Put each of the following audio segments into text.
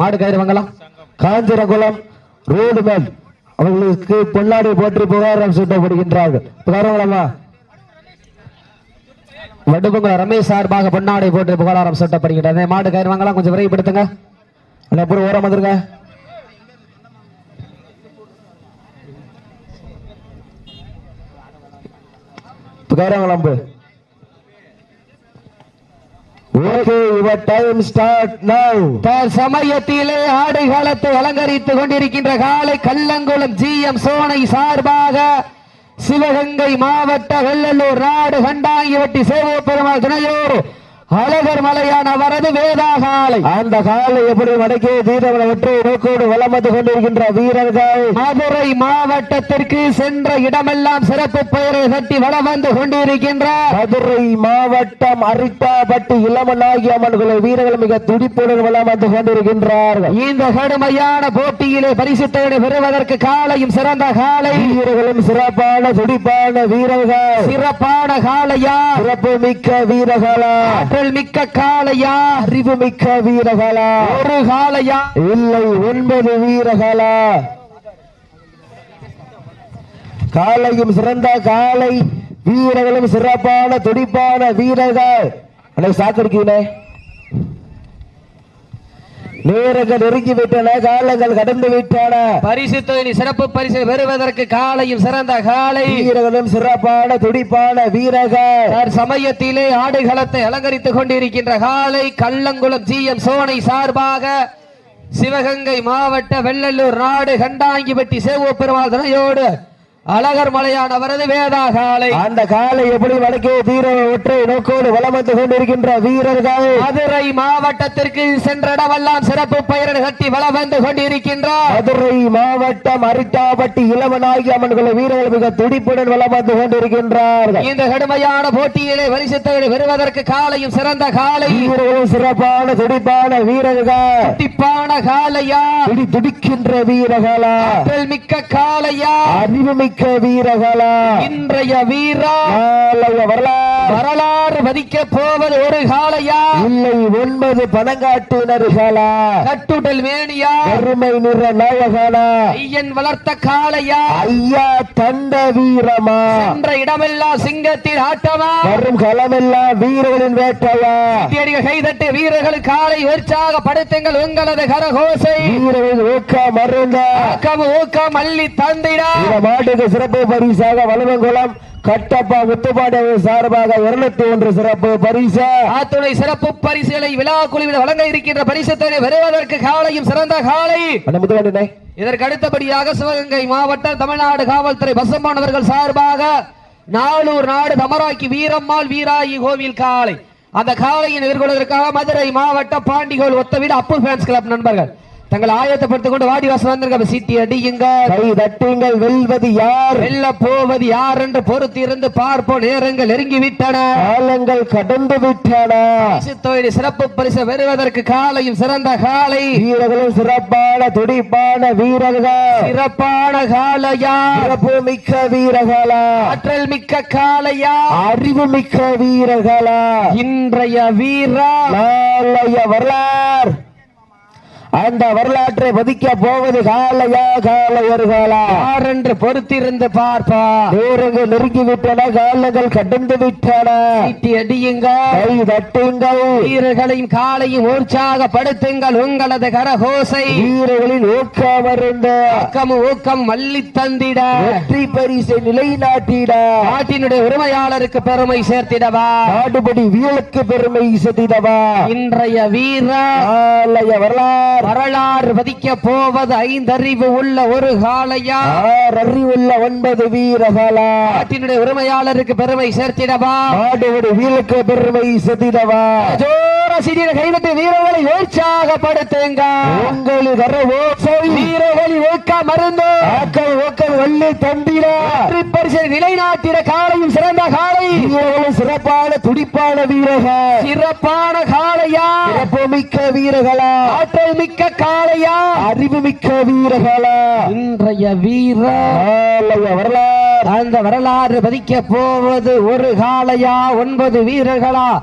மாடு கயிறு வாங்கலாம் காஞ்சிரகுளம் ரோடு மேல் அவர்களுக்கு பொன்னாடி போற்றி புகாரம் சூட்டப்படுகின்றார்கள். புகாரங்களம்மா? வடுபுங்குளம் ரமேஷ் சார்பாக பொன்னாடை போட்டு புகழாரம் சூட்டப்படுகின்றது மாடு கயிறு வாங்கலாம் கொஞ்சம் விரைவுபடுத்துங்க. அண்ணா, அப்புறம் ஓரம் வந்துருங்க. புகாரங்களம்பு okay your time start now சமயத்திலே ஆடுகளத்தை அலங்கரித்துக் கொண்டிருக்கின்ற காலை கல்லங்குளம் ஜி எம் சோனை சார்பாக சிவகங்கை மாவட்ட வெள்ளலூர் நாடு கண்டாங்கி வட்டி சேவோ பெருமாள் துணையோடு அழகர் மலையான வரது வேதாகாலை அந்த காலை எப்படி மடக்கி தீரவன வெற்றி நோக்கோடு வலம் வந்து கொண்டிருக்கின்ற வீரர்கள்? மதுரை மாவட்டத்திற்கு சென்ற இடமெல்லாம் சிறப்பு பெயரை தட்டி வளம் வந்து கொண்டிருக்கின்ற மதுரை மாவட்டம் அரிட்டாபட்டி இளமநாயகி அம்மன் குழு வீரர்கள் மிக துடிப்புடன் வளம் வந்து கொண்டிருக்கின்றார்கள். இந்த கடுமையான போட்டியிலே பரிசுத்தோடு பெறுவதற்கு காலையும் சிறந்த காலை. வீரர்களும் சிறப்பான துடிப்பான வீரர்கள். சிறப்பான காலையா? சிறப்பு மிக்க வீரர்களா? ஆற்றல் மிக்க காளையா? அறிவு மிக்க வீரர்களா? ஒரு காளையா? இல்லை ஒன்பது வீரர்களா? காலையும் சிறந்த காலை வீரர்களும் சிறப்பான துடிப்பான வீரர்கள். அண்ணே சாக்கிருக்கீனே நேரங்கள் நெருங்கி விட்டன காலங்கள் கடந்து விட்டன பரிசு தொழில் சிறப்பு பரிசு பெறுவதற்கு காலையும் சிறந்த காலை. வீரர்களும் சிறப்பான துடிப்பான வீரர்கள். சமயத்திலே ஆடுகளத்தை அலங்கரித்துக் கொண்டிருக்கின்ற காலை கள்ளங்குளம் ஜி எம் சோனை சார்பாக சிவகங்கை மாவட்ட வெள்ளலூர் நாடு கண்டாங்கிப்பட்டி சேவோ பெருமாள் துணையோடு அழகர் மலையான அவரது வேதா காலை அந்த காலை எப்படி வடக்கே தீர ஒற்றை நோக்கோடு வலம் வந்து கொண்டிருக்கின்ற வீரர்கள். மதுரை மாவட்டத்திற்கு சென்ற இடமெல்லாம் சிறப்பு பெயரை கட்டி வளம் வந்து கொண்டிருக்கின்றார். மதுரை மாவட்டம் அரிட்டாபட்டி இளவநாயகி அம்மன் குழு வீரர்கள் மிக துடிப்புடன் வலம் வந்து கொண்டிருக்கின்றார்கள். இந்த கடுமையான போட்டியிலே பரிசுத்தோடு பெறுவதற்கு காலையும் சிறந்த காலை. வீரர்களும் சிறப்பான துடிப்பான வீரர்கள். திப்பான காலையா? துடி துடிக்கின்ற வீரர்களா? மிக்க காலையா? அறிவுமிக்க வீரர்களா? இன்றைய வீரா நாளைய வரலாறு வரலாறு மதிக்க போவது ஒரு காலையா இல்லை ஒன்பது பணங்காட்டுனர்களா கட்டுடல் மேனியா? கருமை நிற நாயகனா? ஐயன் வளர்த்த காலையா ஐயா தந்த வீரமா? என்ற இடமெல்லாம் சிங்கத்தின் ஆட்டமா? வரும் களமெல்லாம் வீரர்களின் வேட்டையா? கைதட்டு வீரர்கள் காலை உற்சாகப்படுத்துங்கள் உங்களது கரகோசை. வீரர்களின் ஊக்க மருந்த ஊக்கம் ஊக்கம் அள்ளி தந்திடா. இந்த மாட்டுக்கு சிறப்பு பரிசாக வலுவங்குளம் கட்டப்பா முத்துப்பாண்டிய சார்பாக இருநூத்தி ஒன்று சிறப்பு பரிசு. ஆத்துணை சிறப்பு பரிசுகளை விழா குழுவில் வழங்க இருக்கின்ற பரிசுத்தனை பெறுவதற்கு காலையும் சிறந்த காலை. இதற்கு அடுத்தபடியாக சிவகங்கை மாவட்டம் தமிழ்நாடு காவல்துறை பசம்மானவர்கள் சார்பாக நாளூர் நாடு தமராக்கி வீரம்மாள் வீராயி கோவில் காலை. அந்த காலையின் எதிர்கொள்வதற்காக மதுரை மாவட்டம் பாண்டிகோல் ஒத்தவீடு அப்பு ஃபேன்ஸ் கிளப் நண்பர்கள். தங்கள் ஆயத்தப்படுத்திக் கொண்டு வாடி வாசல் வந்திருக்க சீட்டி அடியுங்க கை தட்டுங்கள் வெல்வது யார்? வெல்ல போவது யார் என்று பொறுத்து இருந்து பார்ப்போம் நேரங்கள் நெருங்கி விட்டன காலங்கள் கடந்து விட்டன தொழில் சிறப்பு பரிசு பெறுவதற்கு காலையும் சிறந்த காலை. வீரர்களும் சிறப்பான துடிப்பான வீரர்கள். சிறப்பான காலையா? சிறப்பு மிக்க வீரர்களா? ஆற்றல் மிக்க காலையா? அறிவு மிக்க வீரர்களா? இன்றைய வீரா நாளைய வரலாறு. அந்த வரலாற்றை மதிக்க போவது காலையா காலையர்களா யார் என்று பொறுத்திருந்து பார்ப்பா. நேரங்கள் நெருங்கி விட்டன காலங்கள் கடந்து விட்டன. சீட்டி அடியுங்க கை தட்டுங்கள். வீரர்களையும் காலையும் உற்சாகப்படுத்துங்கள் உங்களது கரகோசை. வீரர்களின் ஊக்கமருந்த ஊக்கம் ஊக்கம் மல்லி தந்திட. வெற்றி பரிசை நிலைநாட்டிட. நாட்டினுடைய உரிமையாளருக்கு பெருமை சேர்த்திடவா. நாடுபடி வீரலுக்கு பெருமை செதிடவா இன்றைய வீரா வரலாறு. வரலாறு பதிக்க போவது ஐந்தறிவு உள்ள ஒரு காலையா அறிவுள்ள ஒன்பது வீரர்களா? நாட்டினுடைய உரிமையாளருக்கு பெருமை சேர்த்திடவா? நாடுபடி வீரலுக்கு பெருமை ஜோர சிறிய கைவிட்டு வீரர்களை உற்சாகப்படுத்துங்க ஓசை வீரர்களை ஊக்க மருந்து. ஆக்கள் ஓக்கள் வள்ளி வெற்றி பரிசை நிலைநாட்டிட காலையும் சிறந்த காலை வீரர்களும் சிறப்பான துடிப்பான வீரர்கள். சிறப்பான காளையா? சிறப்பு மிக்க வீரர்களா? ஆற்றல் மிக்க காளையா? அறிவு மிக்க வீரர்களா? இன்றைய வீர வரலாறு. அந்த வரலாறு பதிக்க போவது ஒரு காளையா? ஒன்பது வீரர்களா?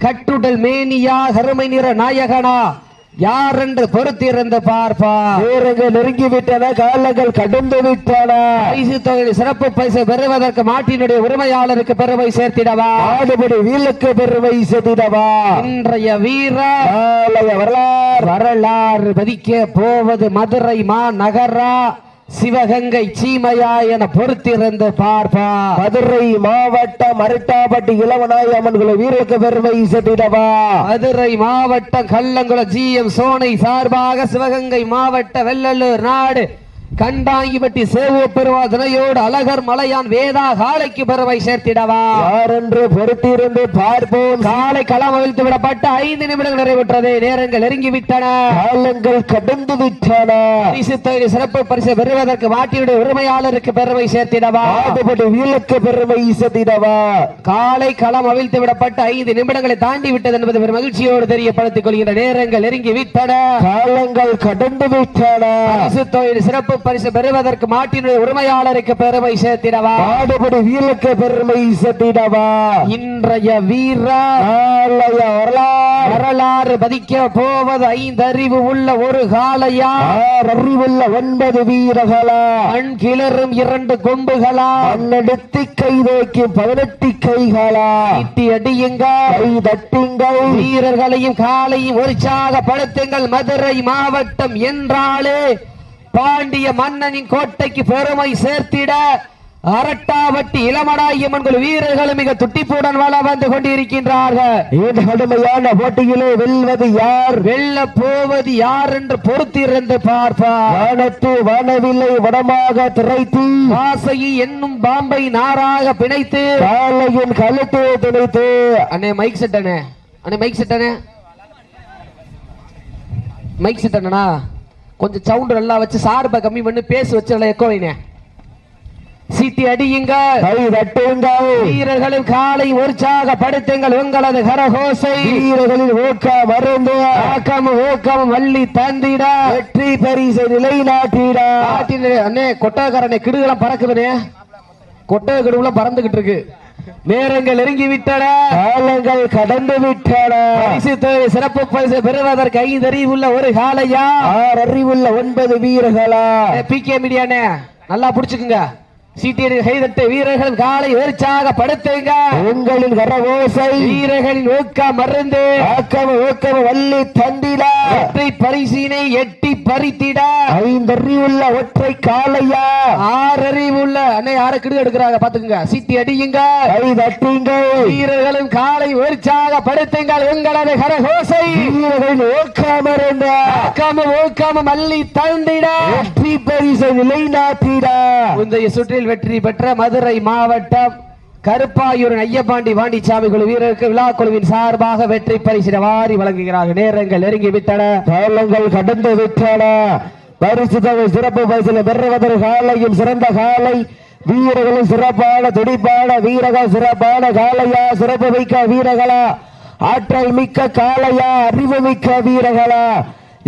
கட்டுடல் மேனியா? கருமை நிற நாயகனா? யார் என்று பொறுத்திருந்து பார்ப்பா. நேரங்கள் நெருங்கி விட்டன காலங்கள் கடந்து விட்டன பரிசு தொகையில் சிறப்பு பரிசு பெறுவதற்கு மாட்டினுடைய உரிமையாளருக்கு பெருமை சேர்த்திடவா? ஆடுபடி வீலுக்கு பெருமை செதிடவா இன்றைய வீரர் வரலாறு. வரலாறு பதிக்க போவது மதுரை மா நகரா சிவகங்கை சீமையா என பொறுத்திருந்து பார்ப்பா. மதுரை மாவட்டம் அரட்டாப்பட்டி இளவனாய் அம்மன் குழு வீரருக்கு பெருமை செதிடவா மதுரை மாவட்டம் கள்ளங்குளம் ஜி எம் சோனை சார்பாக சிவகங்கை மாவட்ட வெள்ளலூர் நாடு கண்டாங்கிப்பட்டி சேவு பெருவா துணையோடு அழகர் மலையான் வேதா காலைக்கு பெருமை சேர்த்திடவா. யாரென்று பொறுத்திருந்து பார்ப்போம். காலை களம் அவிழ்த்து விடப்பட்ட ஐந்து நிமிடங்கள் நிறைவுற்றது. நேரங்கள் நெருங்கி விட்டன காலங்கள் கடந்து விட்டன. பரிசு தொகை சிறப்பு பரிசு பெறுவதற்கு மாட்டியுடைய உரிமையாளருக்கு பெருமை சேர்த்திடவா. ஆடுபடி வீலுக்கு பெருமை செதிடவா காலை களம் அவிழ்த்து விடப்பட்ட ஐந்து நிமிடங்களை தாண்டி விட்டது என்பது ஒரு மகிழ்ச்சியோடு தெரியப்படுத்திக் கொள்கின்ற நேரங்கள் நெருங்கி விட்டன காலங்கள் கடந்து விட்டன. பரிசு தொகையில் சிறப்பு பரிசு பெறுவதற்கு மாட்டினுடைய உரிமையாளருக்கு பெருமை சேர்த்திடவா? ஆடுபடி வீலுக்கு பெருமை செதிடவா இன்றைய நாளைய வரலாறு. வரலாறு பதிக்க போவது ஐந்தறிவு உள்ள ஒரு ஆறு அறிவுள்ள ஒன்பது வீரர்களா? கண் கிளறும் இரண்டு கொம்புகளா? பன்னெடுத்து கை வைக்கும் பதினெட்டு கைகளா? ஈட்டி அடியுங்க. கை தட்டுங்கள். வீரர்களையும் காலையும் உற்சாகப்படுத்துங்கள் மதுரை மாவட்டம் என்றாலே பாண்டிய மன்னனின் கோட்டைக்கு பெருமை சேர்த்திட அரட்டாவட்டி இளமடாயம்மன் வீரர்களும் மிக துட்டிப்புடன் வள வந்து கொண்டிருக்கின்றார்கள். இந்த கடுமையான போட்டியிலே வெல்வது யார்? வெல்ல போவது யார் என்று பொறுத்திருந்து பார்ப்பார். வானத்து வானவில்லை வடமாக திரைத்து ஆசையை என்னும் பாம்பை நாராக பிணைத்து. காலையின் கழுத்தை திணைத்து அண்ணே மைக் செட் அண்ணே. மைக் செட் அண்ணே. மைக் செட் அண்ணா கொஞ்சம் சவுண்ட் நல்லா வச்சு சார்பை கம்மி பண்ணி பேசி வச்சு எக்கோ வைனே. சீட்டி அடியுங்க வீரர்களும் காலை உற்சாகப்படுத்துங்கள் உங்களது கரகோசை. வீரர்களின் ஊக்க மருந்து ஆக்கம் ஊக்கம் வள்ளி தந்திட. வெற்றி பரிசை நிலைநாட்டிட. காட்டில் அண்ணே கொட்டகரனே கிடுகெல்லாம் பறக்குதுனே கொட்டக கிடுகுல பறந்துகிட்டு இருக்கு. நேரங்கள் நெருங்கி விட்டன காலங்கள் கடந்து விட்டன பரிசு தொகை சிறப்பு பரிசு பெறுவதற்கு ஐந்தறிவுள்ள ஒரு காலையா ஆறு அறிவுள்ள ஒன்பது வீரர்களா? பி கே மீடியானே நல்லா புடிச்சுக்குங்க. சீட்டியடி கைதட்டு வீரர்கள் காலை உற்சாக படுத்துங்க. உங்களின் கரவோசை வீரர்களின் ஊக்க மருந்து. ஆக்கம ஊக்கம வள்ளி தந்திட. வெற்றி பரிசினை எட்டி பறித்திட. ஐந்தறிவுள்ள ஒற்றை காலையா. ஆறறிவுள்ள அண்ணே யாரை கிடு எடுக்கிறாங்க பாத்துக்குங்க சீட்டி அடியுங்க. கை தட்டுங்கள் வீரர்களும் காலை உற்சாக படுத்துங்கள் உங்களது கரகோசை. வீரர்களின் ஊக்கமருந்த ஊக்கம ஊக்கம மல்லி தந்திட. வெற்றி பரிசை நிலைநாட்டிட. முந்தைய சுற்றில் வெற்றி பெற்ற மதுரை மாவட்டம் கருப்பாயூர் ஐயப்பாண்டி வாண்டிச்சாமி குழு வீரருக்கு விழா குழுவின் சார்பாக வெற்றி பரிசின வாரி வழங்குகிறார்கள். நேரங்கள் நெருங்கி விட்டன காலங்கள் கடந்து விட்டன. பரிசு தொகை சிறப்பு பரிசில் பெறுவதற்கு காலையும் சிறந்த காலை. வீரர்களும் சிறப்பான துடிப்பான வீரக சிறப்பான காலையா சிறப்பு மிக்க வீரர்களா? ஆற்றல் மிக்க காளையா அறிவு மிக்க வீரர்களா?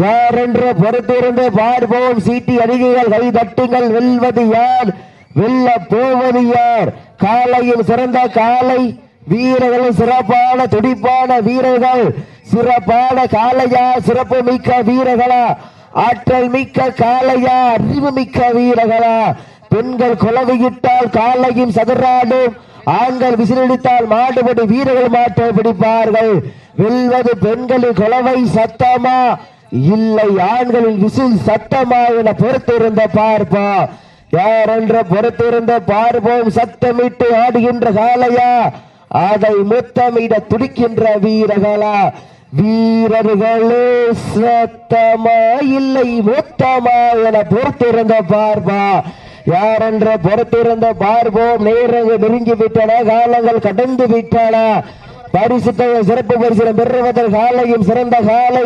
யார் என்று பொறுத்திருந்து பார்ப்போம். சீட்டி அடிகைகள் கை தட்டுங்கள் வெல்வது யார்? வெல்ல போவது யார் காலையில் சிறந்த காலை வீரர்களும் சிறப்பான துடிப்பான வீரர்கள். சிறப்பான காளையா சிறப்பு மிக்க வீரர்களா? ஆற்றல் மிக்க காளையா அறிவு மிக்க வீரர்களா? பெண்கள் குலவையிட்டால் காலையும் சதுராடும். ஆண்கள் விசிலடித்தால் மாடுபடி வீரர்கள் மாட்டை பிடிப்பார்கள். வெல்வது பெண்களின் குலவை சத்தமா? இல்லை ஆண்களின் விசில் சத்தமா என பொறுத்திருந்த பார்ப்பா. யார் என்ற பொறுத்திருந்த பார்ப்போம் சத்தமிட்டு ஆடுகின்ற காலையா அதை முத்தமிட துடிக்கின்ற வீரர்களா? வீரர்களே சத்தமா இல்லை முத்தமா என பொறுத்திருந்த பார்ப்பா யார் என்ற பொறுத்திருந்த பார்ப்போம் நேரங்கள் நெருங்கி விட்டன காலங்கள் கடந்து விட்டன பரிசு சிறப்பு பரிசு பெறுவதற்கு காலையும் சிறந்த காலை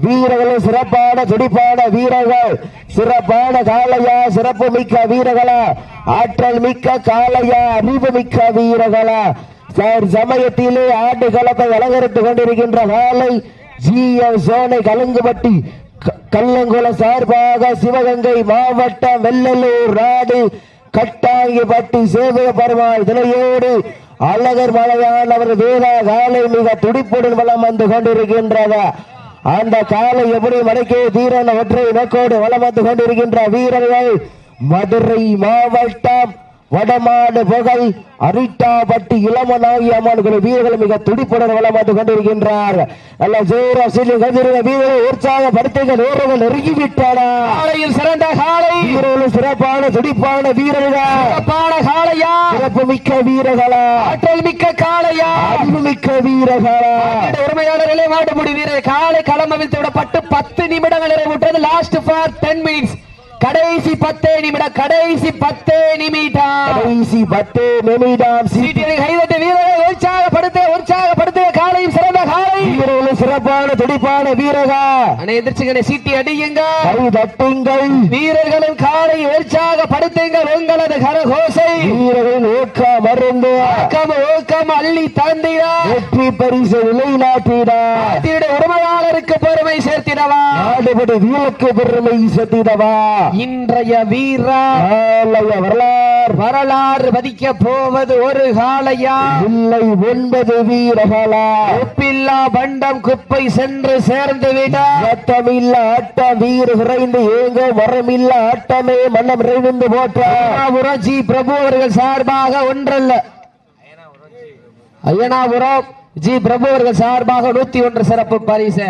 வீரர்களும் சிறப்பான துடிப்பான வீரர்கள். சிறப்பான காளையா சிறப்பு மிக்க வீரர்களா. ஆற்றல் மிக்க காளையா அறிவு மிக்க வீரர்களா. சார் சமயத்திலே ஆட்டு களத்தை அலங்கரித்துக் கொண்டிருக்கின்ற காலை ஜி எம் சோனை கலங்குபட்டி க- கல்லங்குளம் சார்பாக சிவகங்கை மாவட்டம் வெள்ளலூர் நாடு. கட்டாங்கிப்பட்டி சேவக பெருமாள் துணையோடு அழகர் மலையான் அவர் வீர காலை மிக துடிப்புடன் வளம் வந்து கொண்டிருக்கின்றன அந்த காலை எப்படி வடக்கே தீரன ஒற்றை நோக்கோடு வளம் வந்து கொண்டிருக்கின்ற வீரர்கள் மதுரை மாவட்டம் வடமாடு புகழ் அரிட்டாபட்டி இளமனாகி அம்மான்கள் வீரர்கள் மிக துடிப்புடன் வந்து கொண்டிருக்கின்றார். நல்ல ஜோரா சீலிங் கதிருங்க வீரர்கள் உற்சாகப்படுத்துங்க நேரங்கள் நெருங்கிவிட்டானா. சிறந்த காலை. வீரர்களும் சிறப்பான துடிப்பான வீரர்கள். சிறப்பான காளையா சிறப்பு மிக்க வீரர்களா? ஆற்றல் மிக்க காளையா அறிவு மிக்க வீரர்களா? இந்த உரிமையாளர்களே மாட்டுமுடி வீரர் காலை களம் அவிழ்த்து விடப்பட்டு பத்து நிமிடங்கள் நிறைவுற்றது. லாஸ்ட் ஃபார் டென் மினிட்ஸ் கடைசி பத்தே நிமிடம் கடைசி பத்தே நிமிடம். கடைசி பத்து நிமிடம். சீட்டி சீட்டியை கைதட்டி வீரரை உற்சாகப்படுத்த உற்சாகப்படுத்த காலையும் சிறந்த காலை. வீரர்களும் சிறப்பான துடிப்பான வீரர்கள். அனை எதிர்ச்சிகளை சீட்டி அடியுங்க கை தட்டுங்கள். வீரர்களும் காலை உற்சாகப்படுத்துங்கள் உங்களது கரகோசை. வீரர்களின் ஊக்க மருந்து ஊக்கம் ஊக்கம் அள்ளி தந்திடா. வெற்றி பரிசு நிலைநாட்டிட. உரிமையாளருக்கு பெருமை சேர்த்திடவா? நாடுபடி வீலுக்கு பெருமை செத்திடவா இன்றைய வீரா வரலாறு. வரலாறு பதிக்க போவது ஒரு காளையா? இல்லை ஒன்பது வீரர்களா? உப்பில்லா பண்டம் குப்பை சென்று சேர்ந்து விட. சத்தமில்ல ஆட்டம் வீர விரைந்து ஏங்க வரமில்ல ஆட்டமே மன்னம் நிறைந்து போற்ற. ஜி பிரபு அவர்கள் சார்பாக ஒன்றல்ல. ஐயனாபுரம் ஜி பிரபு அவர்கள் சார்பாக நூத்தி ஒன்று சிறப்பு பரிசு.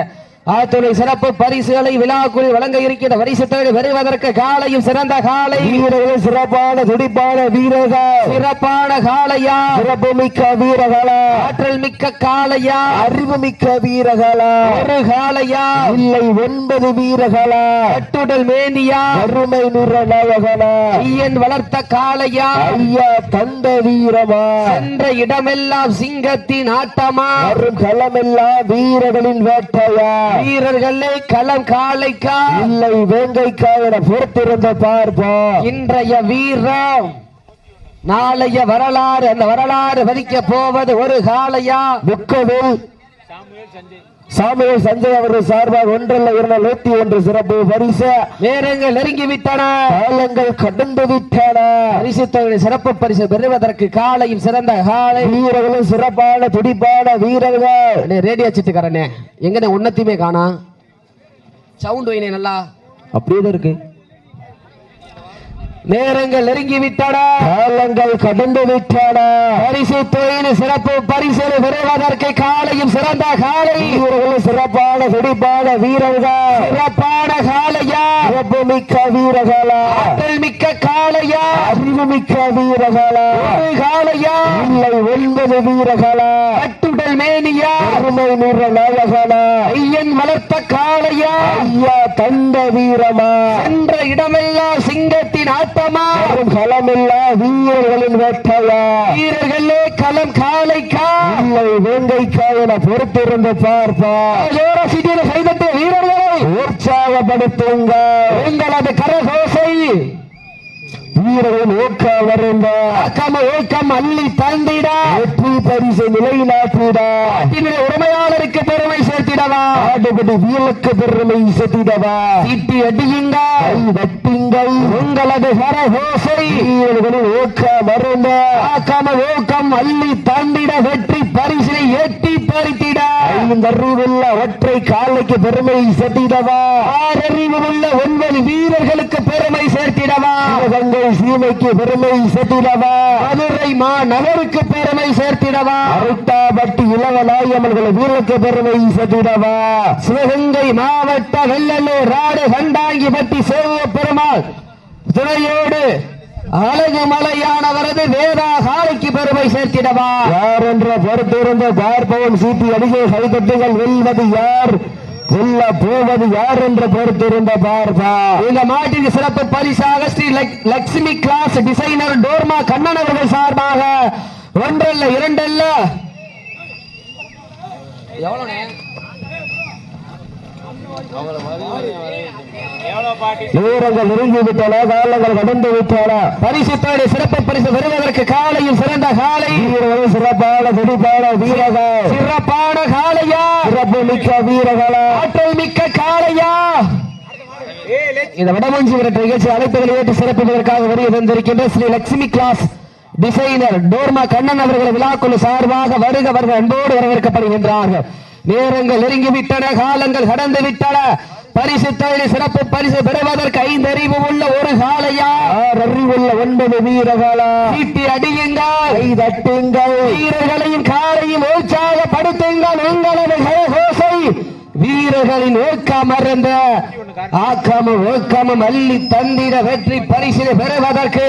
ஆத்துணை சிறப்பு பரிசுகளை விழாக்குழி வழங்க இருக்கின்ற வரிசத்தோடு வருவதற்கு காலையும் சிறந்த காலை. வீரர்கள் சிறப்பான துடிப்பான வீரர்கள். சிறப்பான காளையா சிறப்பு மிக்க வீரர்களா? ஆற்றல் மிக்க காளையா அறிவு மிக்க வீரர்களா? ஒரு காளையா இல்லை ஒன்பது வீரர்களா? கட்டுடல் மேனியா? அருமை நிற நாயகனா ஐயன் வளர்த்த காளையா ஐயா தந்த வீரமா? சென்ற இடமெல்லாம் சிங்கத்தின் ஆட்டமா? வரும் களமெல்லாம் வீரர்களின் வேட்டையா? வீரர்களே களம் காளைக்கா இல்லை வேங்கைக்கா என பொறுத்திருந்து பார்ப்போம் இன்றைய வீரம் நாளைய வரலாறு அந்த வரலாறு வதிக்க போவது ஒரு காளையா? முக்கவில் சாமியல் சஞ்சய் அவர்கள் சார்பாக ஒன்றல்ல இரண்டு நூத்தி ஒன்று சிறப்பு. பரிசு நேரங்கள் நெருங்கி விட்டன காலங்கள் கடந்து விட்டன. பரிசு தொகையை சிறப்பு பரிசு பெறுவதற்கு காலையும் சிறந்த காலை. வீரர்களும் சிறப்பான துடிப்பான வீரர்கள். ரேடியோ சிட்டுக்காரனே எங்கண்ணே உன்னத்தையுமே காணா? சவுண்ட் வைனே நல்லா. அப்படியே தான் இருக்கு. நேரங்கள் நெருங்கி விட்டன காலங்கள் கடந்து விட்டன. பரிசு தொழில் சிறப்பு பரிசு பெறுவதற்கு காலையும் சிறந்த காலை. வீரர்களும் சிறப்பான துடிப்பான வீரர்கள். சிறப்பான காளையா சிறப்பு மிக்க வீரர்களா? ஆற்றல் மிக்க காளையா அறிவு மிக்க வீரர்களா? காளையா இல்லை ஒன்பது வீரர்களா? கட்டுடல் மேனியா அருமை நிற நாயகனா? ஐயன் வளர்த்த காளையா? ஐயா தந்த வீரமா? என்ற இடமெல்லாம் சிங்கத்தின் ஆட்டமா? வரும் களமில்லா வீரர்களின் வேட்டையா? வீரர்களே களம் காளைக்கா? இல்லை வேங்கைக்கா என பொறுத்திருந்து பார்ப்பா. கைதட்ட வீரர்களை உற்சாகப்படுத்துங்க உங்களது கரகோசை வீரர்களின் ஊக்க வருந்த ஊக்கம் அள்ளி தந்திட வெற்றி பரிசு நிலைநாட்டிட. உரிமையாளருக்கு பெருமை சேர்த்திடவா. ஆடுபடி வீலுக்கு பெருமை செத்திடவா சீட்டி அடியுங்க வெட்டுங்கள். உங்களது கரகோசை வீரர்களின் ஊக்க மருந்த ஆக்காம ஊக்கம் அள்ளி தந்திட வெற்றி பரிசினை எட்டி பறித்திட. ஐந்தறிவுள்ள ஒற்றை காலைக்கு பெருமை செத்திடவா ஆறறிவு உள்ள ஒன்பது வீரர்களுக்கு பெருமை சேர்த்திடவா. சிவகங்கை சீமைக்கு பெருமை செத்திடவா மதுரை மா நகருக்கு பெருமை சேர்த்திடவா? அருட்டாபட்டி இளவநாயம்மன்கள் வீரருக்கு பெருமை செத்திடவா சிவகங்கை மாவட்ட வெள்ளலூர் ராடு கண்டாங்கிப்பட்டி சேவ பெருமாள். துணையோடு அழகு மலையானவரது வேதா காலைக்கு பெருமை சேர்த்திடவா? யார் என்ற பொறுத்திருந்த பார்ப்பவன் சீட்டி அடிகை கைதட்டுகள் வெல்வது யார்? வெல்ல போவது யார் என்ற பொறுத்திருந்த பார்ப்பா. இந்த மாட்டிற்கு சிறப்பு பரிசாக ஸ்ரீ லட்சுமி கிளாஸ் டிசைனர் டோர்மா கண்ணன் அவர்கள் சார்பாக ஒன்றல்ல இரண்டல்ல. நேரங்கள் நெருங்கி விட்டன காலங்கள் கடந்து விட்டன. பரிசுத்தோடு சிறப்பு பரிசு பெறுவதற்கு காலையில் சிறந்த காலை. சிறப்பான துடிப்பான வீரர்கள். சிறப்பான மிக்க வீரர்களா. ஆற்றல் மிக்க காளையா இந்த வடமஞ்சி விரட்டு நிகழ்ச்சி அழைப்புகளை ஏற்று சிறப்பிப்பதற்காக வருகை தந்திருக்கின்ற ஸ்ரீ லட்சுமி கிளாஸ் டிசைனர் டோர்மா கண்ணன் அவர்கள் விழாக்குழு சார்பாக வருக வருக அன்போடு வரவேற்கப்படுகின்றார்கள். நேரங்கள் நெருங்கி விட்டன காலங்கள் கடந்து விட்டன பரிசு தொழில் சிறப்பு பரிசு பெறுவதற்கு ஐந்து அறிவு உள்ள ஒரு காலையா அறிவுள்ள ஒன்பது வீரர்களா. சீட்டி அடியுங்கள். தட்டுங்கள் வீரர்களையும் காலையும் உற்சாகப்படுத்துங்கள். உங்களது கரகோசை வீரர்களின் ஊக்கம் அறந்த ஆக்கமும் ஊக்கமும் அள்ளி தந்திர வெற்றி பரிசிலை பெறுவதற்கு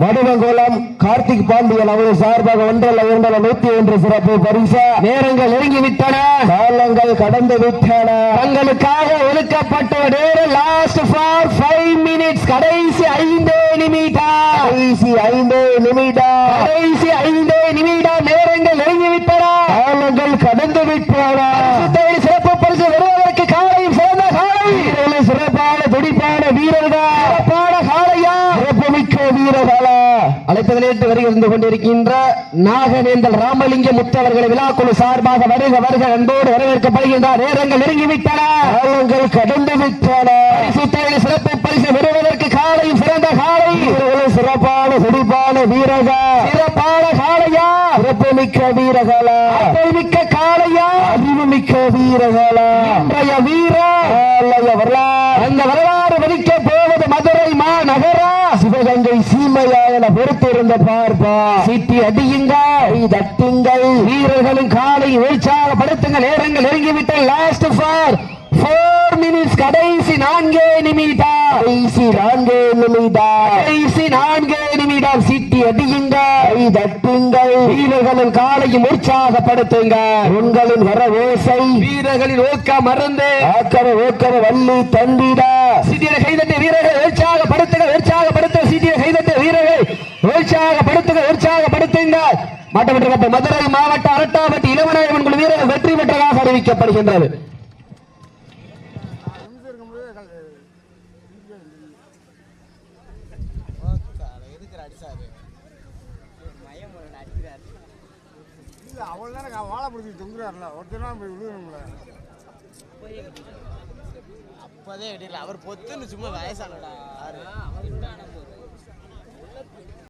வடுவங்குளம் கார்த்திக் பாண்டியன் அவர்கள் சார்பாக ஒன்றல்ல இரண்டல்ல நூத்தி ஒன்று சிறப்பு பரிசா. நேரங்கள் நெருங்கி விட்டன காலங்கள் கடந்து விட்டன. தங்களுக்காக ஒதுக்கப்பட்ட நேரம் லாஸ்ட் ஃபார் ஃபைவ் மினிட்ஸ் கடைசி ஐந்தே நிமிடம். கடைசி ஐந்து நிமிடம். கடைசி ஐந்தே நிமிடம். நேரங்கள் நெருங்கி விட்டன காலங்கள் கடந்து விட்டன. சிறப்பு பரிசு வருவதற்கு காலையும் சிறந்த காலை வீரர்கள் சிறப்பான துடிப்பான வீரர்கள் சிறப்பான காலையா சிறப்புமிக்க வீரர்களா அழைப்பதிலேட்டு வருகிருந்து கொண்டிருக்கின்ற நாகவேந்தல் ராமலிங்க முத்தவர்களை விழாக்குழு சார்பாக வருக வருக அன்போடு வரவேற்கப்படுகின்றார். நேரங்கள் நெருங்கிவிட்டன. கடந்து விட்டன. சிறப்பு பரிசு பெறுவதற்கு காலையும் சிறந்த காலை. சிறப்பான துடிப்பான வீரர்கள். சிறப்பான காலையா சிறப்புமிக்க வீரர்களா. மிக்க காலையா அறிவுமிக்க வீரர்களா. இன்றைய வீரர். ஆலய வரலாறு. அந்த வரலாறு வலிக்க போவது மதுரை மாநகரா சிவகங்கை சீமையா என பொறுத்திருந்த பார்ப்பா. சிட்டி அடியுங்க. தட்டுங்கள். வீரர்களும் காலை உற்சாகப்படுத்துங்க நேரங்கள் நெருங்கிவிட்ட லாஸ்ட் ஃபார் ஃபோர் மினிட்ஸ் கடைசி நான்கே நிமிடம் கடைசி நான்கு நிமிடம் கடைசி நான்கே நிமிடம் சிட்டி அடியுங்க. தட்டுங்கள். வீரர்களும் காலையும் உற்சாகப்படுத்துங்க உங்களின் வர ஓசை வீரர்களின் ஊக்க மறந்து. ஆக்கர ஓக்கர வள்ளி தந்திட. சிட்டியை கைதட்ட வீரர்கள் உற்சாகப்படுத்துங்க உற்சாகப்படுத்துங்க சிட்டியை கைதட்ட வீரர்கள் உற்சாகப்படுத்துங்க உற்சாகப்படுத்துங்க மாட்டப்பட்ட மதுரை மாவட்ட அரட்டாப்பட்டி இளவநாயகன் குழு வீரர் வெற்றி பெற்றதாக அறிவிக்கப்படுகின்றது. இல்ல அவள் வாழை பிடிச்சி தொங்குறாருல ஒருத்தனா போய் விழுகணும்ல அப்போதே அவர் பொத்துன்னு சும்மா வயசானடா